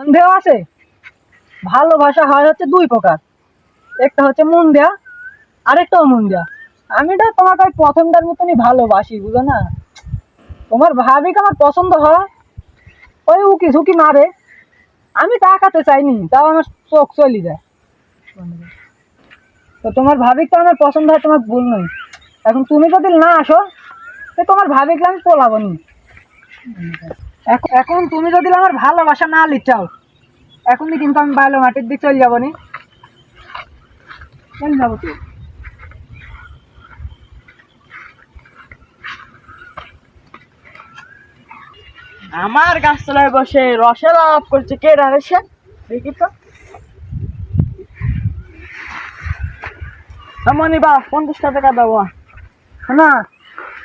সন্দেহ আছে। ভালোবাসা হয় হচ্ছে দুই প্রকার। একটা হচ্ছে মন দেয়া আরেকটাও মন দেয়া আমি তো তোমাকে ওই প্রথমটার মতনই ভালোবাসি, বুঝো না? তোমার ভাবিকে আমার পছন্দ হয়। ওই উকি ঝুঁকি মারে। আমি তাকাতে চাইনি, তাও আমার চোখ চলে যায়। তো তোমার ভাবিক তো আমার পছন্দ হয়, তোমার ভুল নয়। এখন তুমি যদি না আসো, তো তোমার ভাবিকে আমি পোলাবো নি। এখন তুমি যদি আমার ভালোবাসা না লিচাও এখনই কিন্তু আমি বাইলো মাটির দিকে চলে যাব নি। চলে যাব তুই আমার গাছতলায় বসে রসের লাভ করছে কে রানেছে দেখি তো। মনি বা পঞ্চাশটা টাকা দেবো না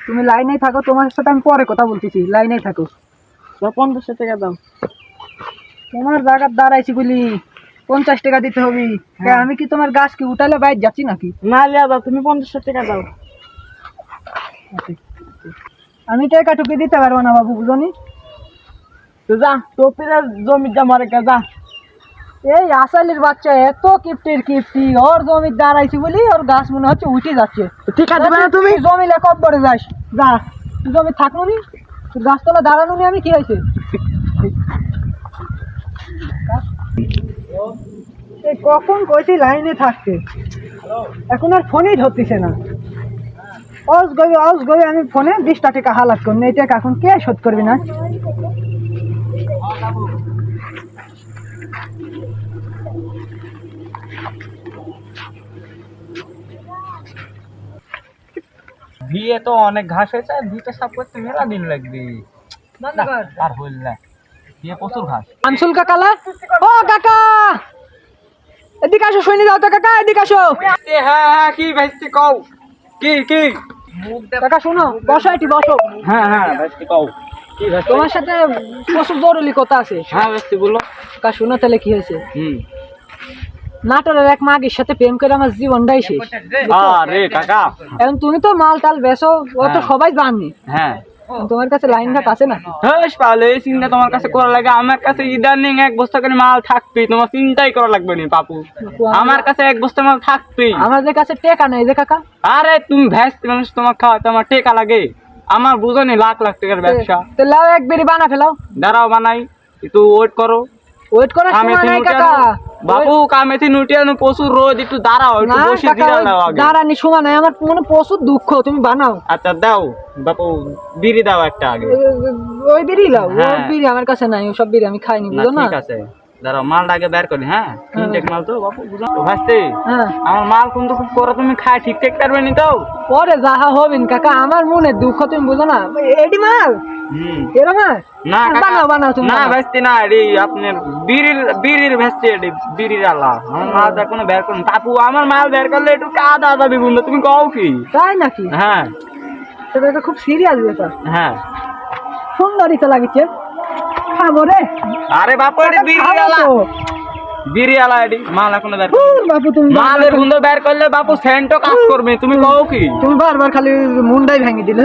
তুমি লাইনেই থাকো, তোমার সাথে আমি পরে কথা বলতেছি, লাইনেই থাকো। পঞ্চাশটা টাকা দাও। তোমার জায়গার দাঁড়াইছি বলি পঞ্চাশ টাকা দিতে হবে। কে, আমি কি তোমার গাছ কি উঠালে বাইর যাচ্ছি নাকি? না লিয়া দাও তুমি পঞ্চাশটা টাকা দাও। আমি টাকা টুকি দিতে পারব না বাবু বুঝনি? তো যা টপিরা জমি জমা রেখে যা। এই আসালির বাচ্চা এত কিপ্টির কিপ্টি ওর জমি দাঁড়াইছি বলি ওর গাছ মনে হচ্ছে উঠে যাচ্ছে। ঠিক আছে তুমি? জমি লেখা যাস। যা। তুই জমি থাকব গাছতলা দাঁড়ানো নি আমি কি হয়েছে? কখন কইছি লাইনে থাকতে? এখন আর ফোনেই ধরতেছে না। অজ গবি অস গবি আমি ফোনে বিশটা টাকা হালাত করি এটা এখন কে শোধ করবি না? ভিয়ে তো অনেক ঘাস হয়েছে ভিটা সাফ করতে মেলা দিন লাগবে। আর হইল না। ভিয়ে প্রচুর ঘাস। আনসুল কাকালা ও কাকা! এদিকে আসো শুনে যাও তো কাকা এদিকে আসো। হ্যাঁ হ্যাঁ কি ভাইস্তি কও? কি কি? কাকা শোনো বসো এটি বসো। হ্যাঁ হ্যাঁ ভাইস্তি কও। তোমার সাথে প্রচুর জরুরি কথা আছে। হ্যাঁ ভাইস্তি বলো। কাকা শোনো তাহলে কি হয়েছে। হুম। নাটোরের এক মাগের সাথে প্রেম করে আমার জীবনটাই শেষ। আরে কাকা। এখন তুমি তো মাল টাল বেসো ও তো হ্যাঁ। সবাই জানি। হ্যাঁ। তোমার কাছে লাইন ঘাট আছে না? হেস পালে এই চিন্তা তোমার কাছে করা লাগে। আমার কাছে ইদানিং এক বস্তা করে মাল থাকবে তোমার চিন্তাই করা লাগবে না পাপু আমার কাছে এক বস্তা মাল থাকবেই আমাদের কাছে টেকা নেই যে কাকা। আরে তুমি ভ্যাস্তি মানুষ তোমার খাওয়াতে আমার টেকা লাগে। আমার বুঝনি লাখ লাখ টাকার ব্যবসা। তো লাও এক বেরি বানা ফেলাও। দাঁড়াও বানাই। একটু ওয়েট করো। ওয়েট করার সময় নাই কাকা। বাবু কামেথি নুটিয়ানো প্রচুর রোদ একটু দাঁড়াও একটু বসে দিরা দাও আগে। দাঁড়ানি সময় নাই আমার মনে প্রচুর দুঃখ তুমি বানাও। আচ্ছা দাও বাবু বিড়ি দাও একটা আগে। ওই বিড়ি লাও ওই হ্যাঁ। বিড়ি আমার কাছে নাই ওসব বিড়ি আমি খাইনি বুঝো না? ঠিক আছে। দাঁড়াও মালটা আগে বের করি হ্যাঁ? তিনটেক মাল তো বুঝো ভাসতে হ্যাঁ। আমার মাল কিন্তু খুব করে তুমি খাই ঠিক ঠিক পারবে নি তো? পরে যাহা হবেন কাকা আমার মনে দুঃখ তুমি বুঝো না। এডি মাল? হুম। হয়? না বানাও বানাও তুমি না ভাসতে না এডি আপনার বিড়ির বিড়ির ভাসতে এডি বিড়ির আলা। আমার মালটা কোনো বের করুন। পাপু আমার মাল বের করলে একটু কাদা আদা বিবুন তুমি কও কি? তাই নাকি? হ্যাঁ। সেটা খুব সিরিয়াস ব্যাপার। হ্যাঁ। সুন্দরই তো লাগিছে। খাব রে। আরে বাপু এডি মাল এখনও বের ধুর বাপু তুমি মালের গুন্দ বের করলে বাপু সেন্টও কাজ করবে তুমি কও কি? তুমি বারবার খালি মুন্ডাই ভেঙে দিলে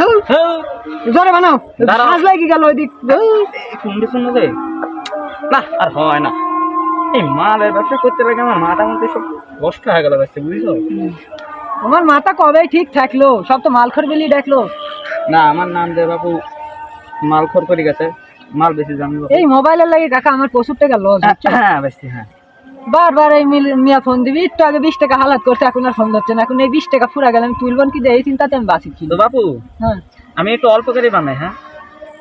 জোরে বানাও। শ্বাস লাগি গেল ওইদিক হুঁ। শুনতে শুনে দে না আর হয় না। এই মালের ব্যবসা করতে লাগে আমার মাথা মধ্যে সব কষ্ট হয়ে গেল ব্যবসা বুঝছ? তোমার মাথা কবে ঠিক থাকল সব তো মালখর বেলি দেখল। না আমার নাম দে বাপু মাল খর করে গেছে। মাল বেশি জানি এই মোবাইলের লাগে কাকা আমার প্রচুর টাকা লস হ্যাঁ বেশি হ্যাঁ। বারবার এই মিয়া ফোন দিবি একটু আগে বিশ টাকা হালাত করছে এখন আর ফোন ধরছে না। এখন এই বিশ টাকা ফুরা গেলে আমি তুলবন কি এই চিন্তাতে আমি বাঁচি তো বাপু হ্যাঁ। আমি একটু অল্প করে বানাই হ্যাঁ?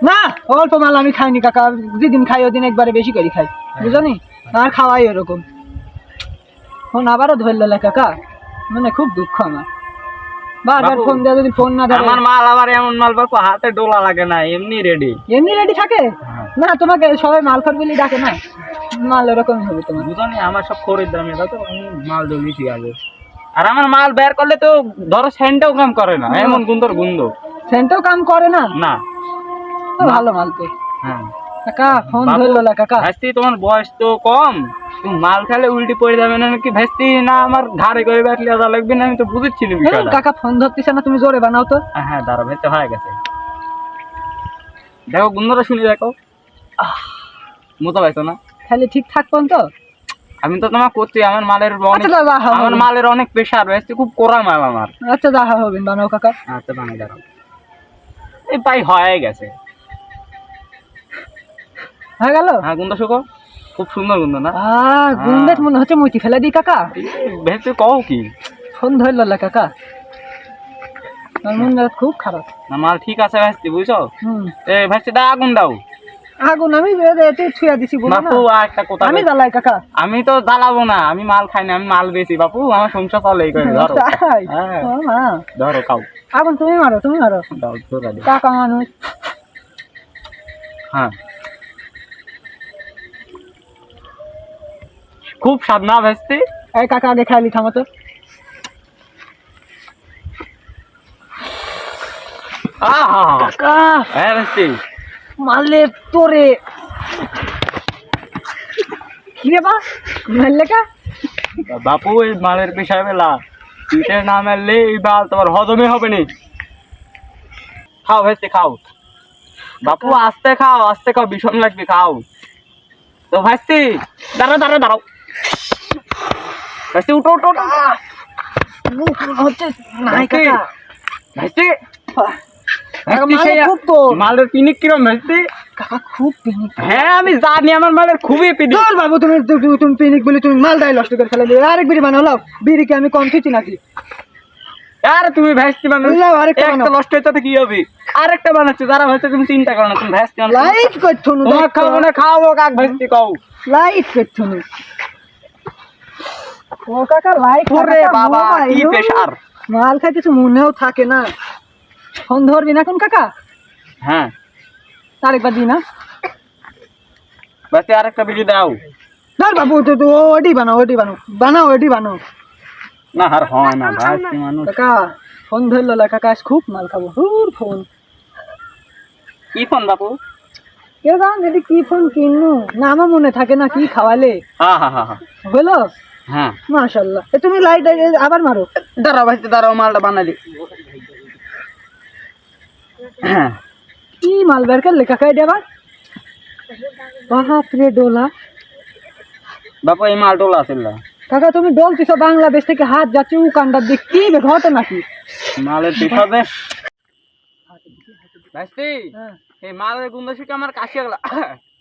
না অল্প মাল আমি খাইনি কাকা। যেদিন খাই ওদিন একবারে বেশি করে খাই। বুঝনি আর খাওয়াই ওরকম। ফোন আবারও ধরলে কাকা। মানে খুব দুঃখ আমার। বারবার ফোন দেওয়া যদি ফোন না ধরে। আমার মাল আবার এমন মাল বাপু হাতে ডোলা লাগে না এমনি রেডি এমনি রেডি থাকে? না তোমাকে সবাই মাল খর বলি ডাকে না? মাল ওরকমই হবে তোমার। বুঝনি আমার সব খরিদ দামে দাও তো আমি মাল দিয়েছি আগে। আর আমার মাল বের করলে তো ধরো সেন্টও কাম করে না এমন গুন্দর গুন্দ। সেন্টও কাম করে না? না। ভালো মাল তো। হ্যাঁ। কাকা ফোন ধরলো না কাকা। ভাস্তি তোমার বয়স তো কম। তুমি মাল খেলে উল্টি পড়ে যাবে না নাকি ভাস্তি? না আমার ঘাড়ে করে লাগবে না আমি তো বুঝেছিলি কাকা ফোন ধরতেছে না তুমি জোরে বানাও তো। হ্যাঁ দাঁড়া ভেতে হয়ে গেছে। দেখো গুন্দরা শুনি দেখো। মতো পাইছো না? খালি ঠিক থাকবেন তো। আমি তো তোমার করছি আমার মালের আচ্ছা হ্যাঁ, আমার মালের অনেক প্রেশার রয়েছে খুব কোরা মাল আমার। আচ্ছা দেখা হবে বানাও কাকা। আচ্ছা বানিয়ে দাঁড়াও। এই পাই হয়ে গেছে। হয়ে গেল? হ্যাঁ গুন্দ শুকো। খুব সুন্দর গুন্দ না? আহ গুন্ডে মনে হচ্ছে মুচি ফেলে দিই কাকা। ভেবে কও কি? ফোন ধরল না কাকা। আমার মন খুব খারাপ। না মাল ঠিক আছে ভাইস্তি বুঝছ? এ ভাইস্তি দা আগুন দাও। আগুন আমি ছুঁয়া দিছি একটা কথা আমি বলি। জ্বালাই কাকা। আমি তো জ্বালাবো না আমি মাল খাই না আমি মাল বেশি বাপু আমার সংসার চলে এই করে ধরো। হ্যাঁ। ধরো খাও। আগুন তুমি মারো তুমি মারো। দিও। কাকা মানুষ। হ্যাঁ। খুব স্বাদ না ভাইস্তি এই কাকা আগে খাইলি থামো তো। হ্যাঁ মারলে তোরে। কি বা মারলে কা? বাপু এই মালের পেশায় বেলা পিঠে না মারলে এই মাল তোমার হজমে হবে নি। খাও ভাইস্তি খাও। বাপু আস্তে খাও আস্তে খাও ভীষণ লাগবে খাও। তো ভাইস্তি দাঁড়াও দাঁড়াও দাঁড়াও। ভাইস্তি উঠো উঠো মুখ হচ্ছে নাই ভাইস্তি কাকা ভাইস্তি কাকা, ভাইস্তি মালে সেই খুব তো। মালের পিনিক কিরম ভাইস্তি কাকা খুব পিনিক। হ্যাঁ আমি জানি আমার মালের খুবই পিনিক। চল বাবু তুমি তুমি তুমি পিনিক বলে তুমি মালদাই নষ্ট করে ফেলে আরেক বিড়ি বানাও লাও। বিড়িকে আমি কম খেয়েছি নাকি? আর তুমি ভ্যাস্তি বানাও। লাও, আরেকটা একটা বানাও। নষ্ট হইতে কি হবে? আরেকটা বানাচ্ছো যারা তুমি চিন্তা করো না তুমি ভ্যাস্তি বানাও। লাইট করছ না তোমার খাব না কাক ভ্যাস্তি কও। লাইট করছ না। ও কাকা লাইট ওরে বাবা কি প্রেশার মাল খাই কিছু মনেও থাকে না। ফোন ধরবি না কোন কাকা? হ্যাঁ। আরেকবার দি না। বাসে আরেকটা ভিডিও দাও। ধর বাবু তো তো ওডি বানাও ওডি বানাও বানাও ওডি বানাও। না আর হয় না মানুষ। কাকা ফোন ধরলো না কাকা খুব মাল খাব। হুর ফোন। কি ফোন বাপু কে জান যদি কি ফোন কিনু? না আমার মনে থাকে না কি খাওয়ালে। হ্যাঁ হ্যাঁ হ্যাঁ হলো? হ্যাঁ। মাশাল্লাহ এ তুমি লাইট আবার মারো। দাঁড়াও ভাইস্তি দাঁড়াও মালটা বানালি হ্যাঁ। কি মাল বের করলে কাকা এটা আবার? বাপ রে ডোলা। বাপু এই মাল টোলা আছিল কাকা তুমি ডলতিছো বাংলাদেশ থেকে হাত যাচ্ছে উ কান্ডার দিক। কি বে ঘটে নাকি মালের পিছনে ভাইস্তি হ্যাঁ। এই মালের গুন্দ শিখে আমার কাশি হয়ে গেল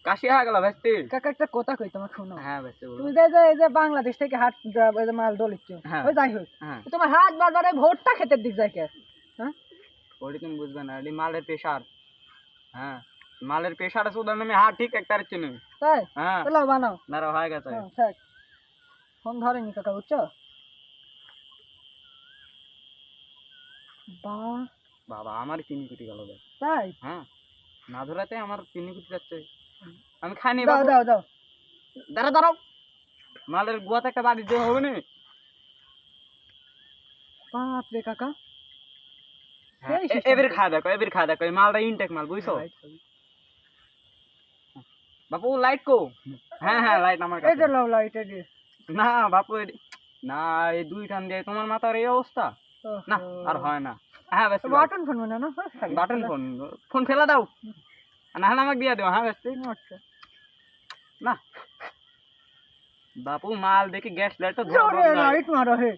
কাশি হয়ে গেল ভাইস্তি কাকা একটা কথা কই তোমার শোনো। হ্যাঁ ভাইস্তি বলো। তুমি যে এই যে বাংলাদেশ থেকে হাট এই যে মাল ডলিচ্ছ হ্যাঁ। ওই যাই হোক হ্যাঁ। তোমার হাট বাজারে ভোটটা খেতের দিক যায় কে? হ্যাঁ? ওটি তুমি বুঝবে না এটি মালের প্রেশার। হ্যাঁ মালের প্রেশারে শুধু আমি হ্যাঁ ঠিক একটা চিনি তাই? হ্যাঁ। চলো বানাও। দাঁড়াও হয়ে গেছে। হ্যাঁ থাক। ফোন ধরেনি কাকা বুঝছ? বা। বাবা আমার চিনি কুটি গেল। তাই? হ্যাঁ না ধরাতে আমার চিনি কুটি যাচ্ছে। আমি খাইনি দাও বাবু। দাও দাও। দাঁড়াও দাঁড়াও। মালের গুয়াতে একটা বাড়ি দিয়ে হবে না? বাপ রে কাকা। হ্যাঁ, এই এ- system এবার তো। খা দেখো এবার খা দেখো এই মালটা ইনটেক মাল বুঝছ? বাপু লাইট কো? হ্যাঁ হ্যাঁ লাইট আমার এই কাছে। যে লাও লাইট এই যে না বাপু এটি- না এই দুই টান দিয়ে তোমার মাথার এই অবস্থা? না আর হয় না। হ্যাঁ বেশ বাটন ফোন মানে না? হ্যাঁ, থাকে। বাটন ফোন ফোন ফেলা দাও। না আমাকে দিয়ে হ্যাঁ বেশ আচ্ছা না। বাপু মাল দেখি গ্যাস লাইট জোরে লাইট মারো হে।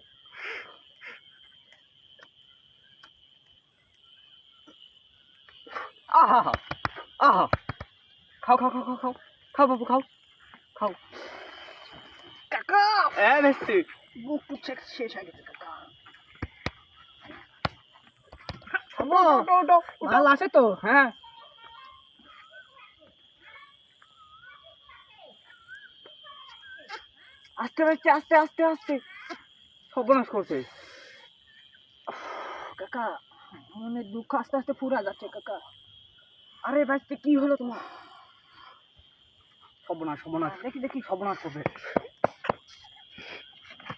আহা আহা খাও খাও খাও খাও খাও। খাও বাবু খাও। খাও। কাকা! হ্যাঁ বেশি বুক টুক শেষ হয়ে গেছে কাকা। মাল আছে তো? হ্যাঁ। আস্তে আস্তে আস্তে আস্তে আস্তে। সর্বনাশ করছে। কাকা মনে দুঃখ আস্তে আস্তে ফুরা যাচ্ছে কাকা। আরে বাঁচতে কি হলো তোমার? সর্বনাশ সর্বনাশ। দেখি দেখি সর্বনাশ করবে।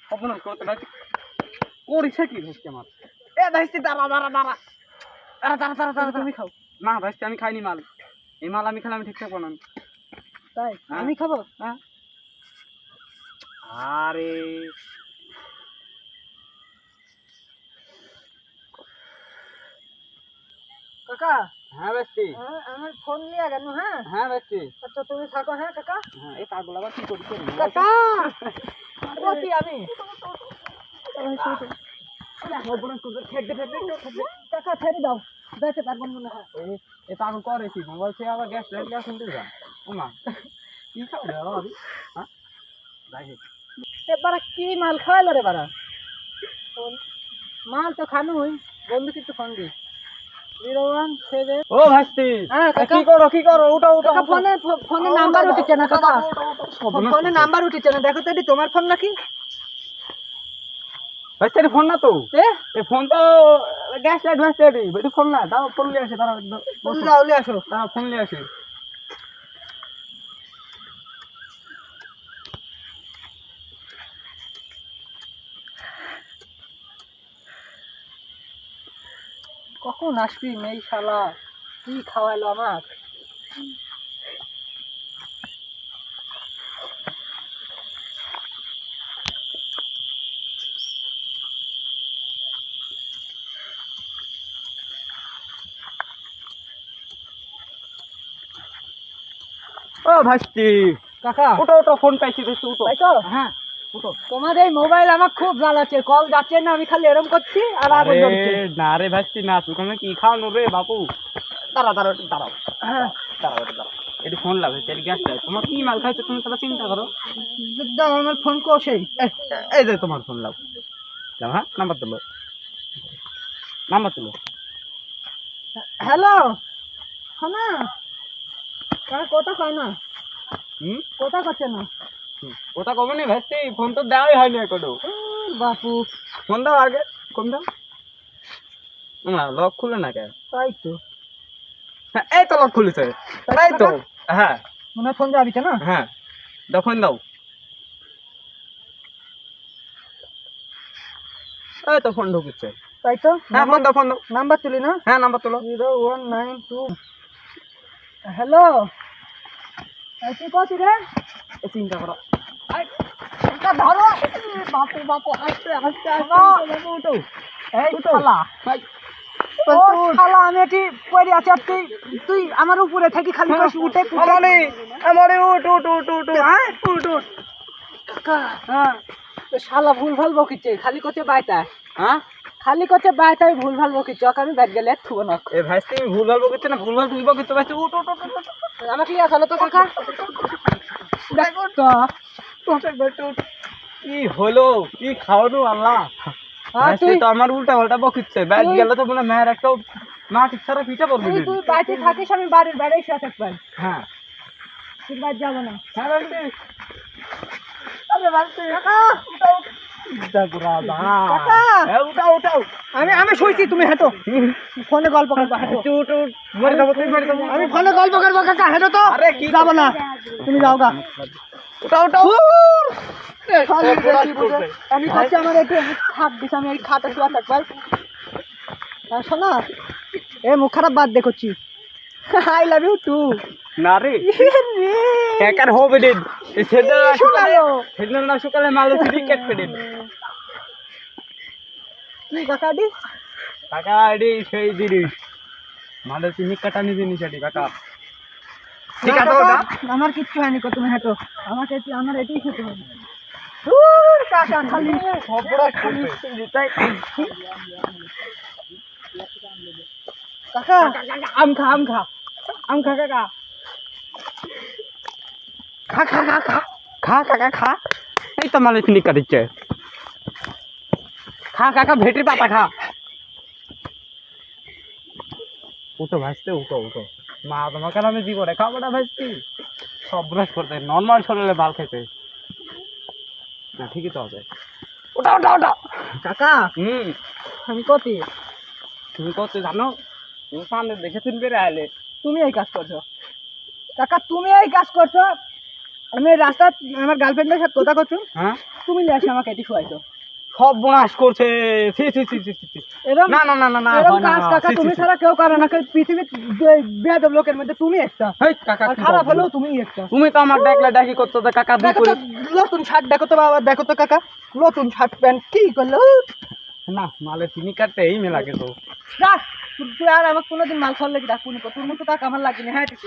সর্বনাশ করতে ভাই করিছে কি ভাইস্তি আমার? এ ভাইস্তি দাঁড়া দাঁড়া দাঁড়া। দাঁড়া দাঁড়া দাঁড়া দাঁড়া তুমি খাও। না ভাইস্তি আমি খাইনি মাল। এই মাল আমি খেলে আমি ঠিক থাকব না তাই? হ্যাঁ। আমি খাব? হ্যাঁ। আরে। কাকা হ্যাঁ বেশি হ্যাঁ, আমার ফোন নিয়ে গেল হ্যাঁ? হ্যাঁ বেশি আচ্ছা তুমি থাকো হ্যাঁ কাকা? হ্যাঁ এই পাগল আবার কি করছে কাকা! কতি আমি। কাকা ছেড়ে দাও। বেঁচে পারব মনে হয়। এ পাগল করে কি মোবাইল সে আবার গ্যাস লাইট গ্যাস শুনতে যা ওমা কি খাবে বাবা হ্যাঁ? দেখে এবারে কি মাল খাওয়াইলো রে বারা মাল তো খানুই বন্ধু কিন্তু ফোন দি ও ভাস্তি হ্যাঁ, কি করো কি করো? উঠো উঠো ফোনে ফোনে নাম্বার উঠেছে না কাকা? ফোনে নাম্বার উঠেছে না দেখো তো এটি তোমার ফোন নাকি? ভাস্তি ফোন না তো? এ? ফোন তো গ্যাস লাইট ভাস্তি এটি। ফোন না দাও ফোন নিয়ে আসে তারা তুমি যাও লিয়ে আসো। তারা ফোন নিয়ে আসে। কখন আসবি মেই শালা? কি খাওয়াইলো আমার ও ভাস্তি কাকা। ওটা ওটা ফোন পাইছি উঠো। তো হ্যাঁ। তোমার এই মোবাইল আমার খুব জ্বালাচ্ছে কল যাচ্ছে না আমি খালি এরম করছি আর আবার আরে না রে ভাস্তি না তুমি কি খাওয়ানো রে বাপু? দাঁড়া দাঁড়াও দাঁড়াও। হ্যাঁ। দাঁড়াও একটু দাঁড়াও। এটি ফোন লাগে এটি গ্যাস তোমার কি মাল খাইছো তুমি তাহলে চিন্তা করো। দাও আমার ফোন কোষেই এ- এই যে তোমার ফোন লাও। হ্যাঁ নাম্বার তুলো। নাম্বার তুলো। হ্যালো? হ্যাঁ কথা কয় না? হুম? কথা করছে না। ওটা কবে নি ভাস্তি? ফোন তো দেওয়াই হয়নি এখনও। বাপু। ফোন দাও আগে ফোন দাও। না লক খুলে না কে তাই তো। হ্যাঁ এই তো লক খুলেছে। তাই তো। হ্যাঁ। মনে ফোন যাবি না? হ্যাঁ। দাও ফোন দাও। এই তো ফোন ঢুকছে। তাই তো? হ্যাঁ ফোন দাও ফোন দাও। নাম্বার তুলি না? হ্যাঁ নাম্বার তোলো। Zero one nine two. Hello. কি করছি রে? চিন্তা করো। আমি আমার উপরে থাকি খালি কষ্ট উঠে উঠ হ্যাঁ হ্যাঁ শালা ভুল ভালো বকিছে খালি হ্যাঁ খালি বাইতা ভুল ভালো বকিছে আমি গেলে থুব না ভাই তুমি ভুল ভালো বকিতে না ভুল ভালো তুই বকিতে ভাই আমাকে ইয়া তো কাকা দেখো কি হলো? কি খাওয়ানো আল্লাহ? হ্যাঁ, তুই তো আমার উল্টা পাল্টা বকিচ্ছে। ব্যাট গেলে তো মনে একটা মাটি ছাড়া পিঠা পড়বে তুই বাড়িতে থাকিস আমি বাড়ির বাইরে শুয়ে থাকব হ্যাঁ। তুই বাড়ি যাব না। হ্যাঁ আরে বাড়িতে। উঠাও। আমি আমি শুইছি তুমি হেঁটো। ফোনে গল্প করব যাব আমি ফোনে গল্প করব কাকা হেঁটো তো। কি যাব না। তুমি যাও গা। উঠাও আমি ভাবছি আমার একটু খাট দিস আমি এই খাটে শুয়ে শোনো এ মুখ খারাপ বাদ দেখছি আই লাভ ইউ টু না রে। একার হবে দিন সেদিন না সকালে। সেদিন না সকালে মালু ক্রিকেট পেদিন কি কাকা দি কাকা এডি সেই জিনিস। চিনি কাটানি জিনিস এডি কাকা। ঠিক আছে ওটা আমার কিচ্ছু হয়নি কো তুমি হেঁটো। আমাকে এটি- আমার এটাই খেতে হবে। ধুর, কাকা খালি কাকা। আম খা আম খা। আম খা কাকা। খা খা খা খা। খা কাকা খা। এই তো মালের চিনি কাটিচ্ছে। খা কাকা ভেটির পাতা খা। উঠো ভাসতে উঠো উঠো। মা তোমাকে আমি জীবনে খাব না ভাসতি সব ব্রাশ করতে নর্মাল শরীরে বাল খেতে না ঠিকই তো হবে ওটা ওটা ওটা। কাকা হুম। আমি কতি তুমি কত জানো? তুমি সামনে দেখে তুমি বেড়ে আলে তুমি এই কাজ করছ। কাকা তুমি এই কাজ করছ। আমি রাস্তা আমার গার্লফ্রেন্ডের সাথে কথা করছ। হ্যাঁ? তুমি নিয়ে আসে আমাকে এটি শুয়াইছো। সব বোনাস করছে। সি সি সি সি সি না না না না না এরকম কাজ কাকা তুমি ছাড়া কেউ করে না পৃথিবীর বেয়াদব লোকের মধ্যে তুমি একটা। হেই, কাকা খারাপ তুমি একটা। তুমি তো আমার দেখলে দেখি করতো তো কাকা দেখো তো নতুন শার্ট দেখো তো বাবা দেখো তো কাকা। নতুন শার্ট প্যান্ট কি করল? না মালের চিনি কাটতে এই তুই তুই আর আমাকে কোনোদিন মাল খাওয়ার লেগে ডাকুনি তোর মতো টাকা আমার লাগেনি হ্যাঁ ঠিক